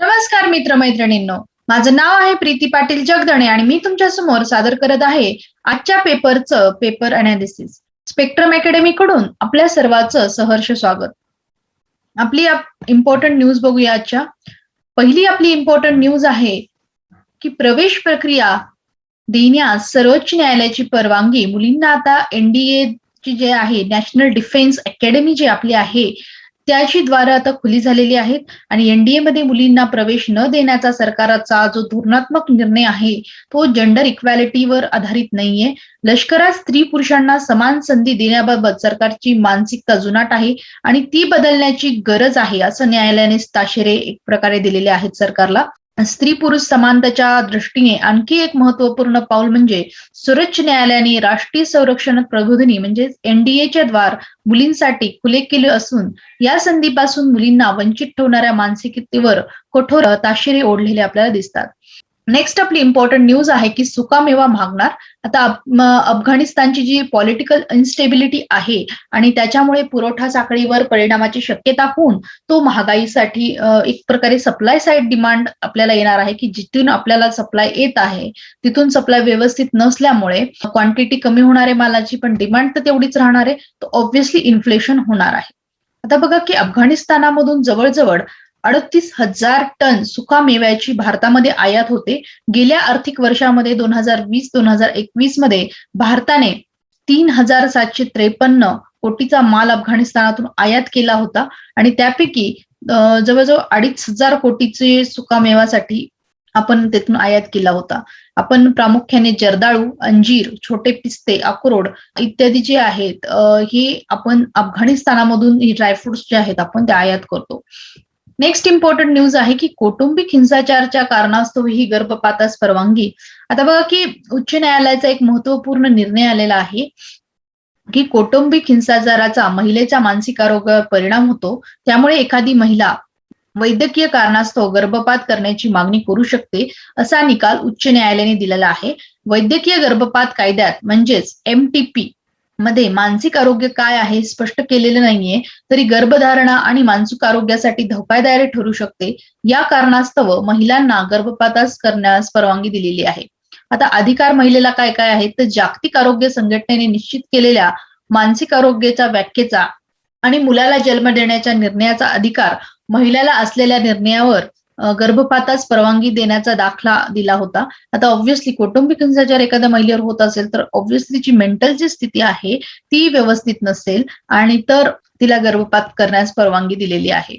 नमस्कार मित्र मैत्रिणींनो माझं नाव आहे प्रीती पाटील जगदणे आणि मी तुमच्यासमोर सादर करत आहे आजच्या पेपरचं पेपर अनालिसिस स्पेक्ट्रम अकॅडमी कडून आपल्या सर्वांचं सहर्ष स्वागत. आपली इम्पॉर्टंट न्यूज बघूया आजच्या. पहिली आपली इम्पॉर्टंट न्यूज आहे की प्रवेश प्रक्रिया देण्यास सर्वोच्च न्यायालयाची परवानगी. मुलींना आता एनडीए ची जे आहे नॅशनल डिफेन्स अकॅडमी जी आपली आहे त्याची द्वारं आता खुली झालेली आहेत आणि एनडीए मध्ये मुलींना प्रवेश न देण्याचा सरकारचा जो धोरणात्मक निर्णय आहे तो जेंडर इक्वॅलिटीवर आधारित नाहीये. लष्करात स्त्री पुरुषांना समान संधी देण्याबाबत सरकारची मानसिकता जुनाट आहे आणि ती बदलण्याची गरज आहे असं न्यायालयाने ताशेरे एक प्रकारे दिलेले आहेत सरकारला. स्त्री पुरुष समानतेच्या दृष्टीने आणखी एक महत्त्वपूर्ण पाऊल म्हणजे सर्वोच्च न्यायालयाने राष्ट्रीय संरक्षण प्रबोधिनी म्हणजे एनडीएच्या द्वार मुलींसाठी खुले केले असून या संधीपासून मुलींना वंचित ठेवणाऱ्या मानसिकतेवर कठोर ताशेरे ओढलेले आपल्याला दिसतात. नेक्स्ट आपली इम्पॉर्टंट न्यूज आहे की सुकामेवा मागणार. आता अफगाणिस्तानची जी पॉलिटिकल इन्स्टेबिलिटी आहे आणि त्याच्यामुळे पुरवठा साखळीवर परिणामाची शक्यता होऊन तो महागाईसाठी एक प्रकारे सप्लाय साईड डिमांड आपल्याला येणार आहे की जिथून आपल्याला सप्लाय येत आहे तिथून सप्लाय व्यवस्थित नसल्यामुळे क्वांटिटी कमी होणारे मालाची पण डिमांड तर तेवढीच राहणार आहे. तर ऑब्व्हियसली इन्फ्लेशन होणार आहे. आता बघा की अफगाणिस्तानामधून जवळजवळ अडतीस हजार टन सुका मेव्याची भारतामध्ये आयात होते. गेल्या आर्थिक वर्षामध्ये दोन हजार वीस दोन हजार एकवीसमध्ये भारताने तीन हजार सातशे त्रेपन्न कोटीचा माल अफगाणिस्तानातून आयात केला होता. आणि त्यापैकी जवळजवळ अडीच हजार कोटीचे सुकामेवासाठी आपण तिथून आयात केला होता. आपण प्रामुख्याने जर्दाळू अंजीर छोटे पिस्ते अक्रोड इत्यादी जे आहेत हे आपण अफगाणिस्तानामधून ड्रायफ्रुट्स जे आहेत आपण ते आयात करतो. नेक्स्ट इम्पॉर्टंट न्यूज आहे की कौटुंबिक हिंसाचारच्या कारणास्तव ही गर्भपातास परवानगी. आता बघा की उच्च न्यायालयाचा एक महत्त्वपूर्ण निर्णय आलेला आहे की कौटुंबिक हिंसाचाराचा महिलेच्या मानसिक आरोग्यावर परिणाम होतो. त्यामुळे एखादी महिला वैद्यकीय कारणास्तव गर्भपात करण्याची मागणी करू शकते असा निकाल उच्च न्यायालयाने दिलेला आहे. वैद्यकीय गर्भपात कायद्यात म्हणजेच एम टी पी मध्ये मानसिक आरोग्य काय आहे स्पष्ट केलेलं नाहीये तरी गर्भधारणा आणि मानसिक आरोग्यासाठी धोकादायक ठरू शकते. या कारणास्तव महिलांना गर्भपातास करण्यास परवानगी दिलेली आहे. आता अधिकार महिलेला काय काय आहेत तर जागतिक आरोग्य संघटनेने निश्चित केलेल्या मानसिक आरोग्याच्या व्याख्येचा आणि मुलाला जन्म देण्याच्या निर्णयाचा अधिकार महिलेला असलेल्या निर्णयावर गर्भपातास परवानगी देण्याचा दाखला दिला होता. आता ऑब्व्हियसली कौटुंबिक हिंसाचार एखाद्या महिलेवर होत असेल तर ऑब्व्हियसली जी मेंटल जी स्थिती आहे ती व्यवस्थित नसेल आणि तर तिला गर्भपात करण्यास परवानगी दिलेली आहे.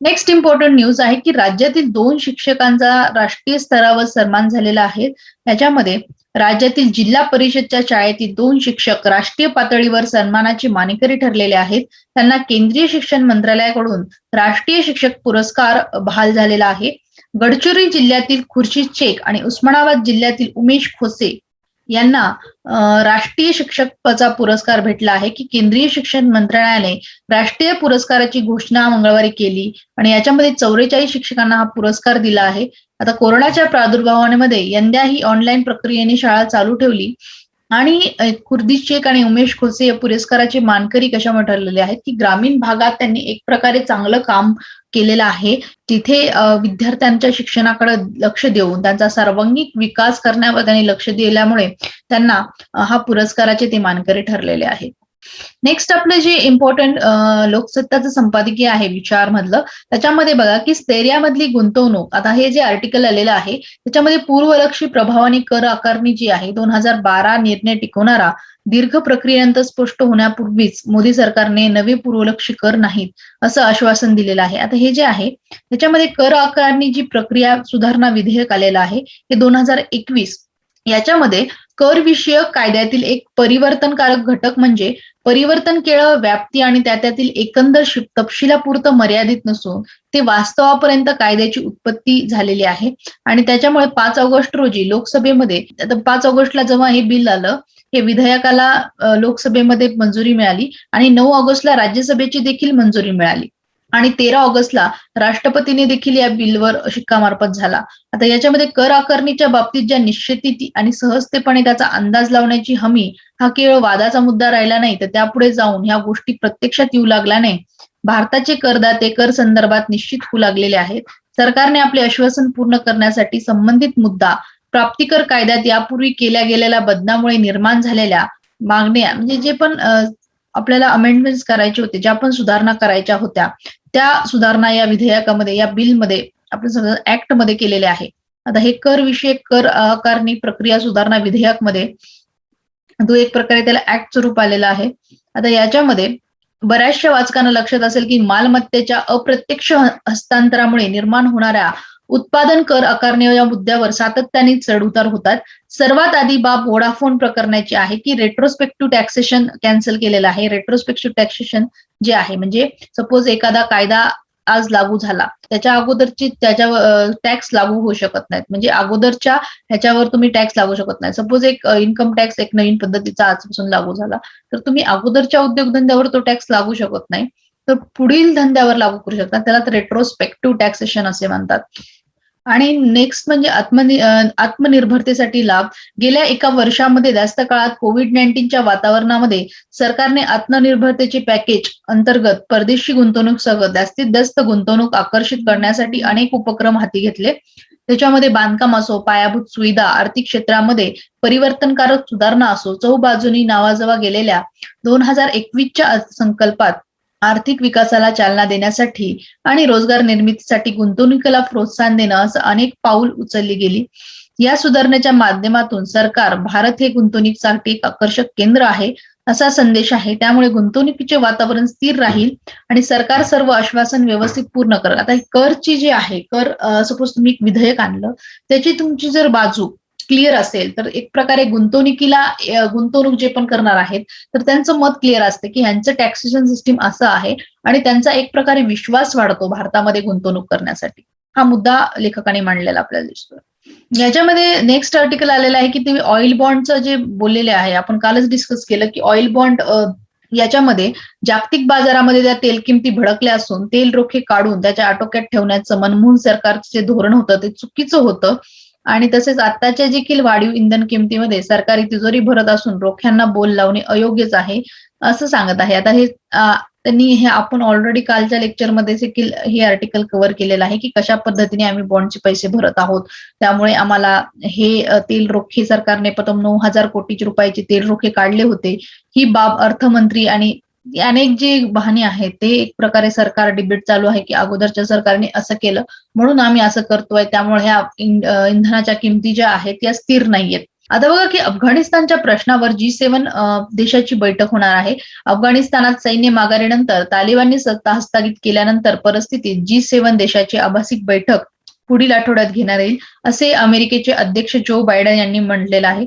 नेक्स्ट इम्पॉर्टंट न्यूज आहे की राज्यातील दोन शिक्षकांचा राष्ट्रीय स्तरावर सन्मान झालेला आहे. त्याच्यामध्ये राज्यातील जिल्हा परिषदच्या शाळेतील दोन शिक्षक राष्ट्रीय पातळीवर सन्मानाचे मानेकरी ठरलेले आहेत. त्यांना केंद्रीय शिक्षण मंत्रालयाकडून राष्ट्रीय शिक्षक पुरस्कार बहाल झालेला आहे. गडचिरोली जिल्ह्यातील खुर्शीद शेख आणि उस्मानाबाद जिल्ह्यातील उमेश खोसे यांना राष्ट्रीय शिक्षकचा पुरस्कार भेटला आहे की केंद्रीय शिक्षण मंत्रालयाने राष्ट्रीय पुरस्काराची घोषणा मंगळवारी केली आणि याच्यामध्ये चौवेचाळीस शिक्षकांना हा पुरस्कार दिला आहे. आता कोरोनाच्या प्रादुर्भावामध्ये यंदा ही ऑनलाईन प्रक्रियेने शाळा चालू ठेवली. आणि खुर्दी शेख आणि उमेश खोसे या पुरस्काराचे मानकरी कशामुळे ठरलेले आहेत? की ग्रामीण भागात त्यांनी एक प्रकारे चांगलं काम केलेलं आहे. तिथे विद्यार्थ्यांच्या शिक्षणाकडे लक्ष देऊन त्यांचा सर्वांगीण विकास करण्यावर त्यांनी लक्ष दिल्यामुळे त्यांना हा पुरस्काराचे ते मानकरी ठरलेले आहेत. नेक्स्ट आपलं जे इम्पॉर्टंट लोकसत्ताचं संपादकीय आहे विचार मधलं त्याच्यामध्ये बघा की स्थैर्यामधली गुंतवणूक आता हे जे आर्टिकल आलेलं आहे त्याच्यामध्ये पूर्वलक्षी प्रभाव आणि कर आकारणी जी आहे दोन हजार बारा निर्णय टिकवणारा दीर्घ प्रक्रियेनंतर स्पष्ट होण्यापूर्वीच मोदी सरकारने नवे पूर्वलक्षी कर नाहीत असं आश्वासन दिलेलं आहे. आता हे जे आहे त्याच्यामध्ये कर आकारणी जी प्रक्रिया सुधारणा विधेयक आलेलं आहे हे दोन हजार एकवीस याच्यामध्ये करविषयक कायद्यातील एक परिवर्तनकारक घटक म्हणजे परिवर्तन केवळ व्याप्ती आणि त्या त्यातील एकंदर तपशिलापुरतं मर्यादित नसून ते वास्तवापर्यंत कायद्याची उत्पत्ती झालेली आहे. आणि त्याच्यामुळे पाच ऑगस्ट रोजी लोकसभेमध्ये पाच ऑगस्टला जेव्हा हे बिल आलं हे विधेयकाला लोकसभेमध्ये मंजुरी मिळाली आणि नऊ ऑगस्टला राज्यसभेची देखील मंजुरी मिळाली. आणि तेरा ऑगस्टला राष्ट्रपतीने देखील या बिलवर शिक्कामार्फत झाला. आता याच्यामध्ये कर आकारणीच्या बाबतीत ज्या निश्चिती आणि सहजतेपणे त्याचा अंदाज लावण्याची हमी हा केवळ वादाचा मुद्दा राहिला नाही तर त्यापुढे जाऊन ह्या गोष्टी प्रत्यक्षात येऊ लागल्या नाही. भारताचे करदाते कर संदर्भात निश्चित होऊ लागलेले आहेत. सरकारने आपले आश्वासन पूर्ण करण्यासाठी संबंधित मुद्दा प्राप्तिकर कायद्यात यापूर्वी केल्या गेलेल्या बदनामुळे निर्माण झालेल्या मागण्या म्हणजे जे पण आपल्याला अमेंडमेंट करायचे होते ज्या पण सुधारणा करायच्या होत्या त्या सुधारणा या विधेयकामध्ये या बिलमध्ये आपण सगळं ऍक्टमध्ये केलेले आहे. आता हे कर विषयक कर आकारणी प्रक्रिया सुधारणा विधेयकमध्ये तो एक प्रकारे त्याला ऍक्ट स्वरूप आलेला आहे. आता याच्यामध्ये बऱ्याचशा वाचकांना लक्षात असेल की मालमत्तेच्या अप्रत्यक्ष हस्तांतरामुळे निर्माण होणाऱ्या उत्पादन कर आकारणे या मुद्द्यावर सातत्याने चढउतार होतात. सर्वात आधी बाब वोडाफोन प्रकरणाची आहे की रेट्रोस्पेक्टिव्ह टॅक्सेशन कॅन्सल केलेलं आहे. रेट्रोस्पेक्टिव्ह टॅक्सेशन जे आहे म्हणजे सपोज एखादा कायदा आज लागू झाला त्याच्या अगोदरची त्याच्या टॅक्स लागू होऊ शकत नाहीत. म्हणजे अगोदरच्या ह्याच्यावर तुम्ही टॅक्स लागू शकत नाही. सपोज एक इन्कम टॅक्स एक नवीन पद्धतीचा आजपासून लागू झाला तर तुम्ही अगोदरच्या उद्योगधंद्यावर तो टॅक्स लागू शकत नाही. तर पुढील धंद्यावर लागू करू शकता त्याला रेट्रोस्पेक्टिव्ह टॅक्सेशन असे म्हणतात. आणि नेक्स्ट म्हणजे आत्मनि आत्मनिर्भरतेसाठी लाभ. गेल्या एका वर्षामध्ये जास्त काळात कोविड नाईन्टीनच्या वातावरणामध्ये सरकारने आत्मनिर्भरतेचे पॅकेज अंतर्गत परदेशी गुंतवणूक सह जास्तीत जास्त गुंतवणूक आकर्षित करण्यासाठी अनेक उपक्रम हाती घेतले. त्याच्यामध्ये बांधकाम असो पायाभूत सुविधा आर्थिक क्षेत्रामध्ये परिवर्तनकारक सुधारणा असो चौबाजूनी नावाजवा गेलेल्या दोन हजार एकवीसच्या संकल्पात आर्थिक विकासाला चालना देण्यासाठी आणि रोजगार निर्मितीसाठी गुंतवणुकीला प्रोत्साहन देणं असं अनेक पाऊल उचलली गेली. या सुधारणेच्या माध्यमातून सरकार भारत हे गुंतवणुकीसाठी एक आकर्षक केंद्र आहे असा संदेश आहे. त्यामुळे गुंतवणुकीचे वातावरण स्थिर राहील आणि सरकार सर्व आश्वासन व्यवस्थित पूर्ण करेल. आता करची जी आहे कर सपोज तुम्ही एक विधेयक आणलं त्याची तुमची जर बाजू क्लिअर असेल तर एक प्रकारे गुंतवणुकीला गुंतवणूक जे पण करणार आहेत तर त्यांचं मत क्लिअर असतं की ह्यांचं टॅक्सेशन सिस्टीम असं आहे आणि त्यांचा एक प्रकारे विश्वास वाढतो भारतामध्ये गुंतवणूक करण्यासाठी. हा मुद्दा लेखकाने मांडलेला आपल्याला दिसतो याच्यामध्ये नेक्स्ट आर्टिकल आलेलं आहे की तुम्ही ऑइल बॉन्डचं जे बोललेले आहे आपण कालच डिस्कस केलं की ऑइल बॉन्ड याच्यामध्ये जागतिक बाजारामध्ये त्या तेल किमती भडकल्या असून तेल रोखे काढून त्याच्या आटोक्यात ठेवण्याचं मनमोहन सरकारचं जे धोरण होतं ते चुकीचं होतं. आणि तसेच आताच्या देखील वाढीव इंधन किमतीमध्ये सरकारी तिजोरी भरत असून रोख्यांना बोल लावणे अयोग्यच आहे असं सांगत आहे. आता हे त्यांनी हे आपण ऑलरेडी कालच्या लेक्चरमध्ये देखील हे आर्टिकल कव्हर केलेलं आहे की कशा पद्धतीने आम्ही बॉन्डचे पैसे भरत आहोत. त्यामुळे आम्हाला हे तेल रोखे सरकारने प्रथम नऊ हजार कोटी रुपयाचे तेल रोखे काढले होते. ही बाब अर्थमंत्री आणि अनेक जे बहाणे आहेत ते एक प्रकारे सरकार डिबेट चालू आहे की अगोदरच्या सरकारने असं केलं म्हणून आम्ही असं करतोय त्यामुळे ह्या इंधनाच्या किमती ज्या आहेत त्या स्थिर नाहीयेत. आता बघा की अफगाणिस्तानच्या प्रश्नावर जी सेव्हन देशाची बैठक होणार आहे अफगाणिस्तानात सैन्य माघारीनंतर तालिबाननी सत्ता हस्तगित केल्यानंतर परिस्थितीत जी सेव्हन देशाची आभासिक बैठक पुढील आठवड्यात घेणार येईल असे अमेरिकेचे अध्यक्ष जो बायडन यांनी म्हटलेलं आहे.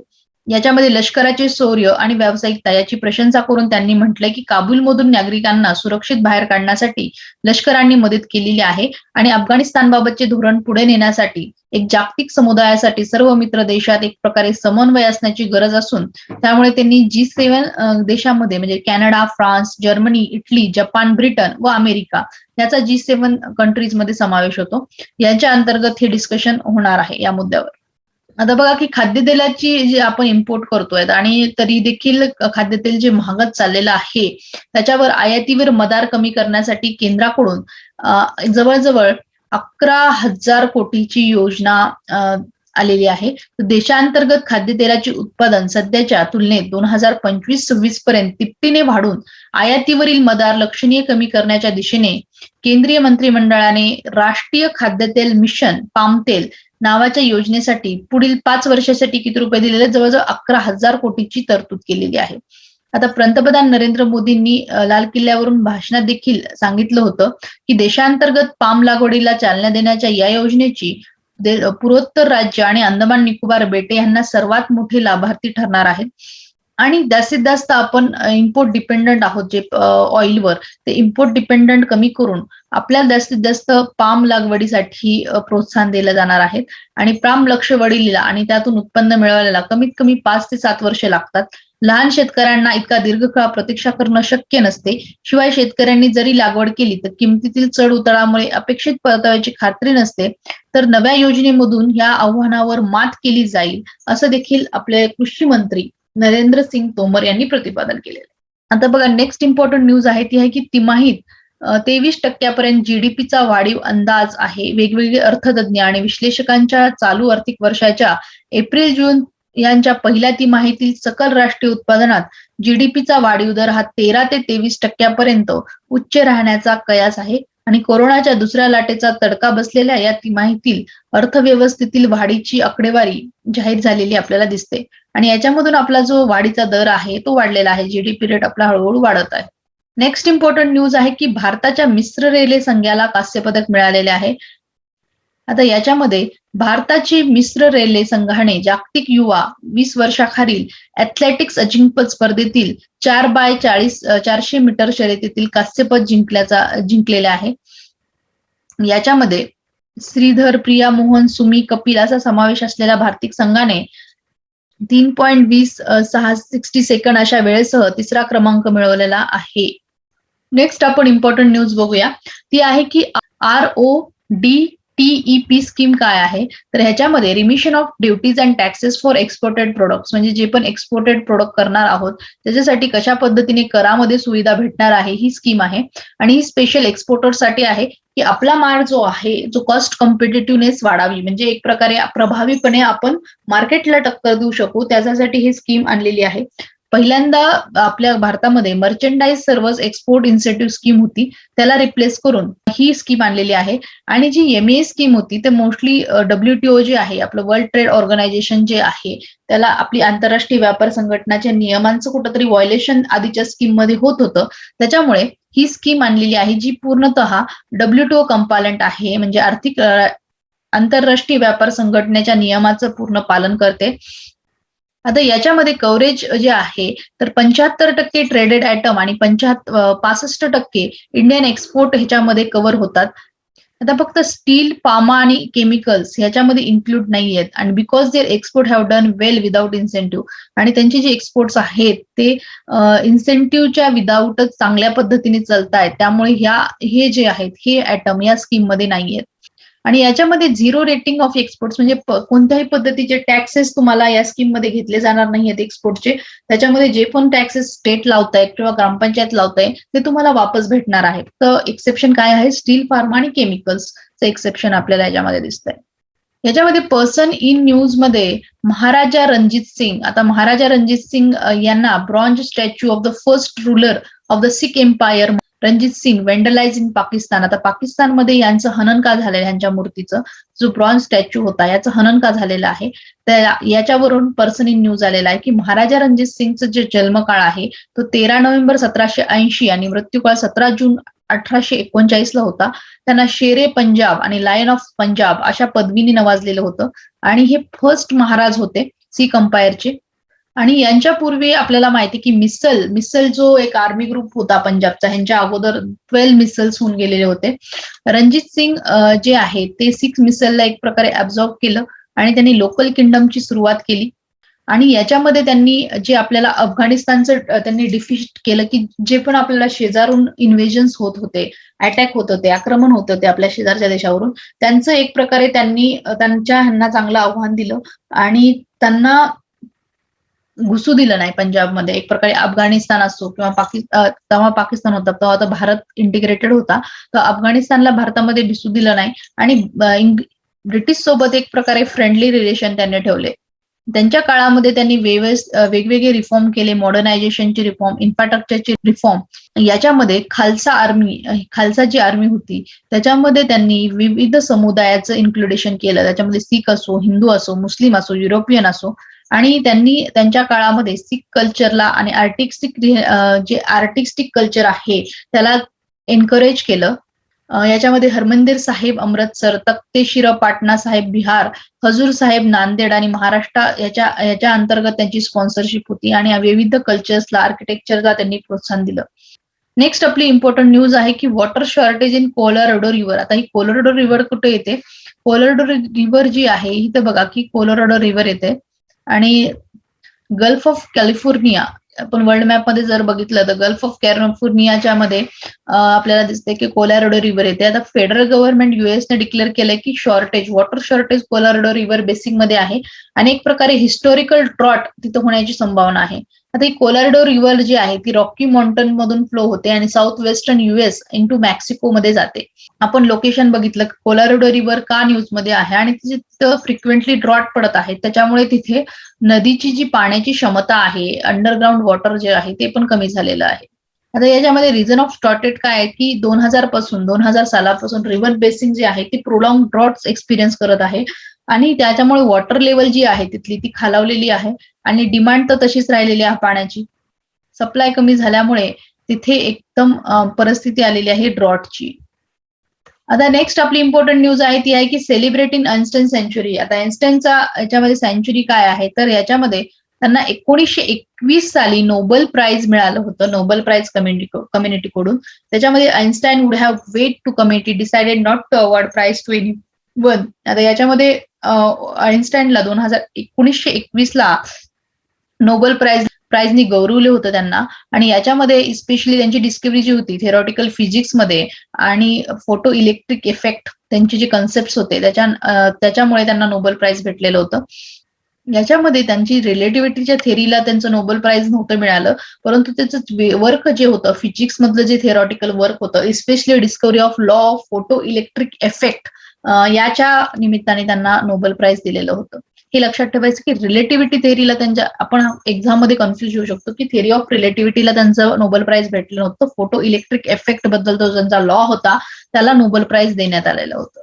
याच्यामध्ये लष्कराचे शौर्य आणि व्यावसायिकता याची प्रशंसा करून त्यांनी म्हटलंय की काबूलमधून नागरिकांना सुरक्षित बाहेर काढण्यासाठी लष्करांनी मदत केलेली आहे. आणि अफगाणिस्तानबाबतचे धोरण पुढे नेण्यासाठी एक जागतिक समुदायासाठी सर्व मित्र देशात एक प्रकारे समन्वय असण्याची गरज असून त्यामुळे त्यांनी जी सेव्हन देशामध्ये म्हणजे Canada France Germany Italy Japan Britain व अमेरिका याचा जी सेव्हन कंट्रीजमध्ये समावेश होतो. यांच्या अंतर्गत हे डिस्कशन होणार आहे या मुद्द्यावर. आता बघा की खाद्यतेलाची जी आपण इम्पोर्ट करतोय आणि तरी देखील खाद्यतेल जे महागत चाललेलं आहे त्याच्यावर आयातीवर मदार कमी करण्यासाठी केंद्राकडून जवळजवळ अकरा हजार कोटीची योजना आलेली आहे. देशांतर्गत खाद्यतेलाचे उत्पादन सध्याच्या तुलनेत दोन हजार पंचवीस सव्वीस पर्यंत तिपटीने वाढून आयातीवरील मदार लक्षणीय कमी करण्याच्या दिशेने केंद्रीय मंत्रिमंडळाने राष्ट्रीय खाद्यतेल मिशन पाम तेल नावाच्या योजनेसाठी पुढील पाच वर्षासाठी किती रुपये दिलेले? जवळजवळ अकरा हजार कोटीची तरतूद केलेली आहे. आता पंतप्रधान नरेंद्र मोदींनी लाल किल्ल्यावरून भाषणात देखील सांगितलं होतं की देशांतर्गत पाम लागवडीला चालना देण्याच्या या योजनेची पूर्वोत्तर राज्य आणि अंदमान निकोबार बेटे यांना सर्वात मोठे लाभार्थी ठरणार आहेत. आणि जास्तीत जास्त आपण इम्पोर्ट डिपेंडंट आहोत जे ऑइलवर ते इम्पोर्ट डिपेंडंट कमी करून आपल्याला जास्तीत जास्त पाम लागवडीसाठी प्रोत्साहन दिलं जाणार आहे आणि पाम लक्षवडीला आणि त्यातून उत्पन्न मिळवायला कमीत कमी पाच ते सात वर्षे लागतात. लहान शेतकऱ्यांना इतका दीर्घकाळ प्रतीक्षा करणं शक्य नसते. शिवाय शेतकऱ्यांनी जरी लागवड केली तर किमतीतील चढ उतारामुळे अपेक्षित परताव्याची खात्री नसते. तर नव्या योजनेमधून या आव्हानावर मात केली जाईल असं देखील आपले कृषी मंत्री नरेंद्र सिंग तोमर यांनी प्रतिपादन केलेलं आता बघा नेक्स्ट इम्पॉर्टंट न्यूज आहे ती आहे की तिमाहीत तेवीस टक्क्यापर्यंत जीडीपीचा वाढीव अंदाज आहे. वेगवेगळे अर्थतज्ञ आणि विश्लेषकांच्या चालू आर्थिक वर्षाच्या एप्रिल जून यांच्या पहिल्या तिमाहीतील सकल राष्ट्रीय उत्पादनात जीडीपीचा वाढीव दर हा तेरा ते तेवीस टक्क्यापर्यंत उच्च राहण्याचा कयास आहे. आणि कोरोनाच्या दुसऱ्या लाटेचा तडका बसलेल्या या तिमाहीतील अर्थव्यवस्थेतील वाढीची आकडेवारी जाहीर झालेली आपल्याला दिसते. आणि याच्यामधून आपला जो वाढीचा दर आहे तो वाढलेला आहे. जीडीपी रेट आपला हळूहळू वाढत आहे. नेक्स्ट इम्पॉर्टंट न्यूज आहे की भारताच्या मिश्र रेले संघाला कांस्य पदक मिळालेले आहे. आता याच्यामध्ये भारताची मिश्र रेल्वे संघाने जागतिक युवा वीस वर्षाखालील ऍथलेटिक्स अजिंक्यपद स्पर्धेतील चार बाय चाळीस चारशे मीटर शर्यतीतील कांस्यपद जिंकल्याचा जिंकलेला आहे. याच्यामध्ये श्रीधर प्रिया मोहन सुमी कपिल असा समावेश असलेल्या भारतीय संघाने तीन पॉईंट वीस सहा सिक्स्टी सेकंड अशा वेळेसह तिसरा क्रमांक मिळवलेला आहे. नेक्स्ट आपण इम्पॉर्टंट न्यूज बघूया. ती आहे की R O D TEP scheme काय आहे? तर ह्याच्यामध्ये remission of duties and taxes for exported products म्हणजे जे पण एक्सपोर्टेड प्रोडक्ट करणार आहोत त्याच्यासाठी कशा पद्धतीने करामध्ये सुविधा भेटणार आहे ही स्कीम आहे. आणि ही स्पेशल एक्सपोर्टरसाठी आहे की आपला माल जो आहे जो कॉस्ट कॉम्पिटेटिव्हनेस वाढावी म्हणजे एक प्रकारे प्रभावीपणे आपण मार्केटला टक्कर देऊ शकू त्याच्यासाठी ही स्कीम आणलेली आहे. पहिल्यांदा आपल्या भारतामध्ये merchandise service export incentive scheme होती त्याला रिप्लेस करून ही स्कीम आणलेली आहे. आणि जी एमए स्कीम होती ते मोस्टली डब्ल्यूटीओ जे आहे आपलं वर्ल्ड ट्रेड ऑर्गनायझेशन जे आहे त्याला आपली आंतरराष्ट्रीय व्यापार संघटनाच्या नियमांचं कुठंतरी व्हायोलेशन आधीच्या स्कीममध्ये होत होतं. त्याच्यामुळे ही स्कीम आणलेली आहे जी पूर्णतः डब्ल्यूटीओ कंपालंट आहे म्हणजे आर्थिक आंतरराष्ट्रीय व्यापार संघटनेच्या नियमाचं पूर्ण पालन करते. आता याच्यामध्ये कव्हरेज जे आहे तर पंच्याहत्तर टक्के ट्रेडेड आयटम आणि पंच्याहत्तर पासष्ट टक्के इंडियन एक्सपोर्ट ह्याच्यामध्ये कव्हर होतात. आता फक्त स्टील पामा आणि केमिकल्स ह्याच्यामध्ये इन्क्लूड नाही आहेत आणि because their export have done well without incentive आणि त्यांचे जे एक्सपोर्ट्स आहेत ते इन्सेंटिव्हच्या विदाऊटच चांगल्या पद्धतीने चालत आहेत त्यामुळे ह्या हे जे आहेत हे आयटम या स्कीममध्ये नाही आहेत आणि याच्यामध्ये झिरो रेटिंग ऑफ एक्सपोर्ट्स म्हणजे कोणत्याही पद्धतीचे टॅक्सेस तुम्हाला या स्कीममध्ये घेतले जाणार नाही आहेत एक्सपोर्टचे त्याच्यामध्ये जे पण टॅक्सेस स्टेट लावतायत किंवा ग्रामपंचायत लावताय ते तुम्हाला वापस भेटणार आहे. तर एक्सेप्शन काय आहे? स्टील फार्मा आणि केमिकल्सचं एक्सेप्शन आपल्याला याच्यामध्ये दिसतंय. याच्यामध्ये पर्सन इन न्यूजमध्ये महाराजा रणजित सिंग आता महाराजा रणजित सिंग यांना bronze statue of the first ruler of the Sikh empire Ranjit Singh vandalise in Pakistan. आता पाकिस्तानमध्ये यांचं हनन का झालेलं यांच्या मूर्तीचं जो ब्रॉन्झ स्टॅच्यू होता याचं हनन का झालेलं आहे? त्या याच्यावरून पर्सन इन न्यूज आलेला आहे की महाराजा रणजित सिंगचं जे जन्मकाळ आहे तो तेरा नोव्हेंबर सतराशे ऐंशी आणि मृत्यूकाळ सतरा जून अठराशे एकोणचाळीस ला होता. त्यांना शेरे पंजाब आणि लायन ऑफ पंजाब अशा पदवीने नवाजलेलं होतं. आणि हे फर्स्ट महाराज होते सिख अंपायरचे आणि यांच्यापूर्वी आपल्याला माहिती की मिसल मिसल जो एक आर्मी ग्रुप होता पंजाबचा ह्यांच्या अगोदर ट्वेल्व मिसल्स होऊन गेलेले होते. रणजित सिंग जे आहे ते सिक्स मिसलला एक प्रकारे ऍब्झॉर्ब केलं आणि त्यांनी लोकल किंगडमची सुरुवात केली. आणि याच्यामध्ये त्यांनी जे आपल्याला अफगाणिस्तानचं त्यांनी डिफिट केलं की जे पण आपल्याला शेजारून इन्व्हेजन्स होत होते अटॅक होत होते आक्रमण होत होते आपल्या शेजारच्या देशावरून त्यांचं एक प्रकारे त्यांनी त्यांच्या ह्यांना चांगलं आव्हान दिलं. आणि त्यांना घुसू दिलं नाही पंजाबमध्ये. एक प्रकारे अफगाणिस्तान असो किंवा पाकिस्तान तेव्हा पाकिस्तान होता तेव्हा आता भारत इंटिग्रेटेड होता. तर अफगाणिस्तानला भारतामध्ये घुसू दिलं नाही आणि ब्रिटिश सोबत एक प्रकारे फ्रेंडली रिलेशन त्यांनी ठेवले. त्यांच्या काळामध्ये त्यांनी वेगवेगळे रिफॉर्म केले मॉडर्नायझेशनचे रिफॉर्म इन्फ्रास्ट्रक्चरचे रिफॉर्म याच्यामध्ये खालसा आर्मी खालसा जी आर्मी होती त्याच्यामध्ये त्यांनी विविध समुदायाचं इन्क्लुडेशन केलं. त्याच्यामध्ये सिख असो हिंदू असो मुस्लिम असो युरोपियन असो आणि त्यांनी त्यांच्या काळामध्ये सिख कल्चरला आणि आर्टिस्टिक जे आर्टिस्टिक कल्चर आहे त्याला एनकरेज केलं. याच्यामध्ये हरमंदिर साहेब अमृतसर तख्तेशिर पाटणा साहेब बिहार हजूर साहेब नांदेड आणि महाराष्ट्र याच्या याच्या अंतर्गत त्यांची स्पॉन्सरशिप होती आणि विविध कल्चर्सला आर्किटेक्चरला त्यांनी प्रोत्साहन दिलं. नेक्स्ट आपली इम्पॉर्टंट न्यूज आहे की water shortage in Colorado river आता ही कोलोराडो रिव्हर कुठे येते? कोलोराडो रिव्हर जी आहे ही तर बघा की कोलोराडो रिव्हर येते. आणि गल्फ ऑफ कॅलिफोर्निया आपण वर्ल्ड मॅपमध्ये जर बघितलं तर गल्फ ऑफ कॅलिफोर्नियाच्या मध्ये आपल्याला दिसते की कोलारोडो रिव्हर येते. आता फेडरल गव्हर्नमेंट युएसने डिक्लेअर केलंय की shortage water shortage Colorado river बेसिकमध्ये आहे. आणि एक प्रकारे हिस्टोरिकल ट्रॉट तिथं होण्याची संभावना आहे. आता ही कोलारडो रिव्हर जी आहे ती रॉकी माउंटन मधून फ्लो होते आणि south western US into Mexico मध्ये जाते. आपण लोकेशन बघितलं कोलारडो रिव्हर का न्यूजमध्ये आहे आणि तिथे फ्रिक्वेंटली ड्रॉट पडत आहे. त्याच्यामुळे तिथे नदीची जी पाण्याची क्षमता आहे अंडरग्राऊंड वॉटर जे आहे ते पण कमी झालेलं आहे. आता याच्यामध्ये रिझन ऑफ स्टॉटेड काय आहे की दोन हजारपासून दोन हजार सालापासून रिव्हर बेसिंग जी आहे ती प्रोलॉंग ड्रॉट्स एक्सपिरियन्स करत आहे. आणि त्याच्यामुळे वॉटर लेवल जी आहे तिथली ती खालावलेली आहे. आणि डिमांड तर तशीच राहिलेली आहे पाण्याची. सप्लाय कमी झाल्यामुळे तिथे एकदम परिस्थिती आलेली आहे ड्रॉटची आता नेक्स्ट आपली इम्पॉर्टंट न्यूज आहे ती आहे की सेलिब्रेटिंग अन्स्टन सेंचुरी आता एन्स्टनचा याच्यामध्ये सेंचुरी काय आहे? तर याच्यामध्ये त्यांना एकोणीसशे एकवीस साली नोबल प्राइज मिळालं होतं नोबल प्राइज कम्युनिटी कम्युनिटीकडून त्याच्यामध्ये Einstein would have wait to committee decided not to award prize to anyone. आता याच्यामध्ये आईन्स्टाईनला दोन हजार एकोणीसशे एकवीस ला नोबल प्राइज प्राइजनी गौरवले होतं त्यांना. आणि याच्यामध्ये स्पेशली त्यांची डिस्कवरी जी होती थेरॉटिकल फिजिक्समध्ये आणि फोटो इलेक्ट्रिक इफेक्ट त्यांचे जे कन्सेप्ट होते त्याच्या त्याच्यामुळे त्यांना नोबल प्राइज भेटलेलं होतं. याच्यामध्ये त्यांची रिलेटिव्हिटीच्या थेरीला त्यांचं नोबल प्राइज नव्हतं मिळालं. परंतु त्याचं वर्क जे होतं फिजिक्स मधलं जे थेरॉटिकल वर्क होतं specially discovery of law of photoelectric effect याच्या निमित्ताने त्यांना नोबेल प्राइज दिलेलं होतं. हे लक्षात ठेवायचं की रिलेटिव्हिटी थेरीला त्यांच्या आपण एक्झाममध्ये कन्फ्युज होऊ शकतो की थेरी ऑफ रिलेटिव्हिटीला त्यांचं नोबेल प्राइज भेटलं नव्हतं. फोटो इलेक्ट्रिक इफेक्टबद्दल तो त्यांचा लॉ होता त्याला नोबेल प्राइज देण्यात आलेलं होतं.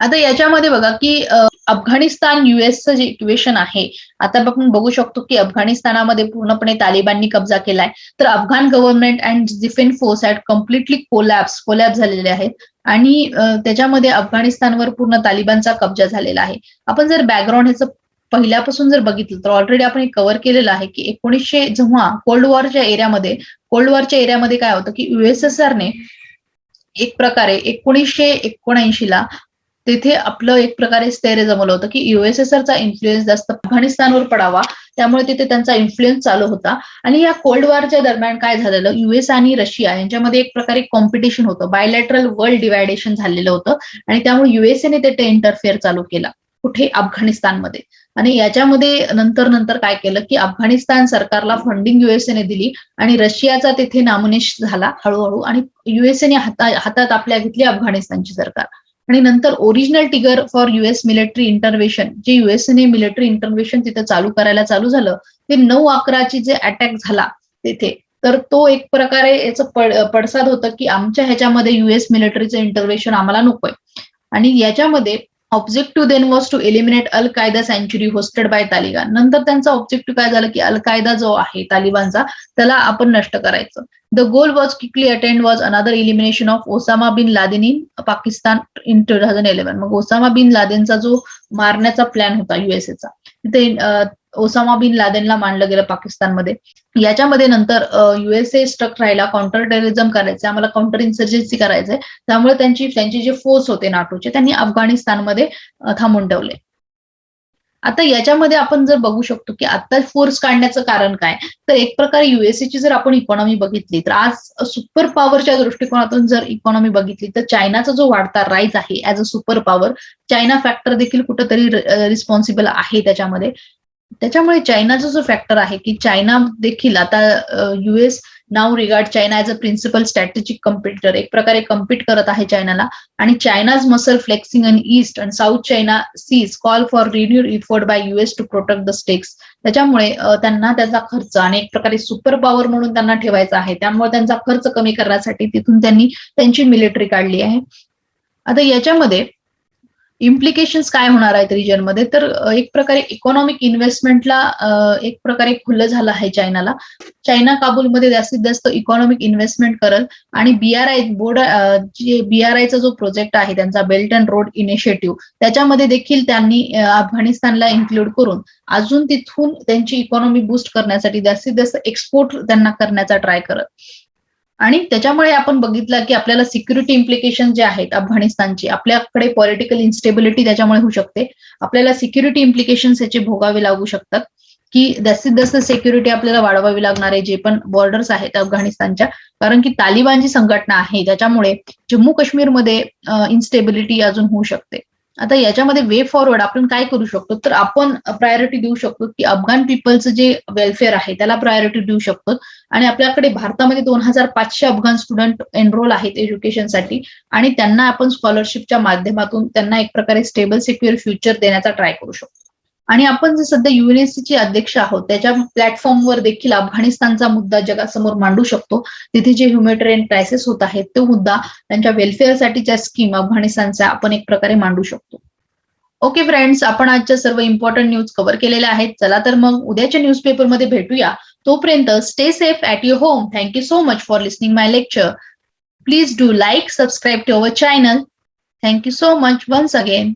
आता याच्यामध्ये बघा की अफगाणिस्तान युएसचं जे इक्वेशन आहे आता आपण बघू शकतो की अफगाणिस्तानामध्ये पूर्णपणे तालिबाननी कब्जा केलाय. तर Afghan government and defence force at completely collapse collapse झालेले आहेत. आणि त्याच्यामध्ये अफगाणिस्तानवर पूर्ण तालिबानचा कब्जा झालेला आहे. आपण जर बॅकग्राऊंड ह्याचं पहिल्यापासून जर बघितलं तर ऑलरेडी आपण कव्हर केलेलं आहे की एकोणीसशे जेव्हा कोल्ड वॉरच्या एरियामध्ये कोल्ड वॉरच्या एरियामध्ये काय होतं की युएसएसआरने एक प्रकारे एकोणीसशे एकोणऐंशी ला तिथे आपलं एक प्रकारे स्थैर्य जमवलं होतं की युएसएसआरचा इन्फ्लुएन्स जास्त अफगाणिस्तानवर पडावा त्यामुळे तिथे त्यांचा इन्फ्लुएन्स चालू होता. आणि या कोल्ड वॉरच्या दरम्यान काय झालेलं? युएस आणि रशिया यांच्यामध्ये एक प्रकारे कॉम्पिटिशन होतं. बायलॅटरल वर्ल्ड डिवायडेशन झालेलं होतं. आणि त्यामुळे युएसएने ते इंटरफेअर चालू केला कुठे? अफगाणिस्तानमध्ये. आणि याच्यामध्ये नंतर नंतर काय केलं की अफगाणिस्तान सरकारला फंडिंग युएसएने दिली आणि रशियाचा तिथे नामोनिश झाला हळूहळू. आणि युएसएने हाता हातात आपल्या घेतली अफगाणिस्तानची सरकार. आणि नंतर original trigger for US military intervention जे युएसने मिलिटरी इंटरव्हेशन तिथे चालू करायला चालू झालं ते नऊ अकराची जे अटॅक झाला तिथे तर तो एक प्रकारे याचं पड पडसाद होतं की आमच्या ह्याच्यामध्ये युएस मिलिटरीचं इंटरव्हेशन आम्हाला नकोय. आणि याच्यामध्ये objective then was to eliminate Al Qaeda सँच्युरी hosted by Taliban नंतर त्यांचा ऑब्जेक्टिव्ह काय झालं की अल कायदा जो आहे तालिबानचा त्याला आपण नष्ट करायचं. The goal was quickly attained was another elimination of Osama bin Laden in Pakistan in two thousand eleven मग ओसामा बिन लादेनचा जो मारण्याचा प्लॅन होता युएसएचा तिथे ओसामा बिन लादेनला मांडलं गेलं पाकिस्तानमध्ये. याच्यामध्ये नंतर युएसए स्ट्रक राहिला काउंटर टेररिझम करायचं आम्हाला काउंटर इन्सर्जन्सी करायचंय. त्यामुळे त्यांची त्यांचे जे फोर्स होते नाटोचे त्यांनी अफगाणिस्तानमध्ये थांबून ठेवले. आता याच्यामध्ये आपण जर बघू शकतो की आता फोर्स काढण्याचं कारण काय तर एक प्रकारे युएसएची जर आपण इकॉनॉमी बघितली तर आज सुपर पॉवरच्या दृष्टिकोनातून जर इकॉनॉमी बघितली तर चायनाचा जो वाढता राईज आहे as a super power China factor देखील कुठंतरी रिस्पॉन्सिबल आहे त्याच्यामध्ये. त्याच्यामुळे चायनाचा जो फॅक्टर आहे की चायना देखील आता US now regard China as a principal strategic competitor एक प्रकारे कम्पीट करत आहे चायनाला. आणि China's muscle flexing in east and south China seas call for renewed effort by US to protect the stakes त्याच्यामुळे त्यांना त्याचा खर्च आणि एक प्रकारे सुपर पॉवर म्हणून त्यांना ठेवायचा आहे. त्यामुळे त्यांचा खर्च कमी करण्यासाठी तिथून त्यांनी त्यांची मिलिटरी काढली आहे. आता याच्यामध्ये इम्प्लिकेशन्स काय होणार आहेत रिजनमध्ये तर एक प्रकारे इकॉनॉमिक इन्व्हेस्टमेंटला एक प्रकारे खुलं झालं आहे चायनाला. चायना काबूलमध्ये जास्तीत जास्त इकॉनॉमिक इन्व्हेस्टमेंट करल आणि बीआरआय बोर्ड जे बीआरआयचा जो प्रोजेक्ट आहे त्यांचा बेल्ट अँड रोड इनिशिएटिव्ह त्याच्यामध्ये देखील त्यांनी अफगाणिस्तानला इन्क्लूड करून अजून तिथून त्यांची इकॉनॉमी बूस्ट करण्यासाठी जास्तीत जास्त एक्सपोर्ट त्यांना करण्याचा ट्राय करत. आणि त्याच्यामुळे आपण बघितलं की आपल्याला सिक्युरिटी इम्प्लिकेशन जे आहेत अफगाणिस्तानची आपल्याकडे पॉलिटिकल इन्स्टेबिलिटी त्याच्यामुळे होऊ शकते. आपल्याला सिक्युरिटी इम्प्लिकेशन याचे भोगावे लागू शकतात. की जास्तीत जास्त सिक्युरिटी आपल्याला वाढवावी लागणार आहे जे पण बॉर्डर्स आहेत अफगाणिस्तानच्या. कारण की तालिबान जी संघटना आहे त्याच्यामुळे जम्मू काश्मीरमध्ये इन्स्टेबिलिटी अजून होऊ शकते. आता याच्यामध्ये वे फॉरवर्ड आपण काय करू शकतो? तर आपण प्रायोरिटी देऊ शकतो की अफगाण पीपलचं जे वेलफेअर आहे त्याला प्रायोरिटी देऊ शकतो. आणि आपल्याकडे भारतामध्ये दोन हजार पाचशे अफगाण स्टुडंट एनरोल आहेत एज्युकेशनसाठी आणि त्यांना आपण स्कॉलरशिपच्या माध्यमातून त्यांना एक प्रकारे स्टेबल सिक्युअर फ्युचर देण्याचा ट्राय करू शकतो. आणि आपण जे सध्या युएनएससीची अध्यक्ष आहोत त्याच्या प्लॅटफॉर्मवर देखील अफगाणिस्तानचा मुद्दा जगासमोर मांडू शकतो. तिथे जे ह्युमॅनिटेरियन क्रायसिस होत आहेत तो मुद्दा त्यांच्या वेलफेअरसाठीच्या स्कीम अफगाणिस्तानचा आपण एक प्रकारे मांडू शकतो. ओके फ्रेंड्स आपण आजच्या सर्व इम्पॉर्टंट न्यूज कव्हर केलेल्या आहेत. चला तर मग उद्याच्या न्यूजपेपरमध्ये भेटूया. तोपर्यंत stay safe at your home thank you so much for listening my lecture please do like subscribe to our channel thank you so much once again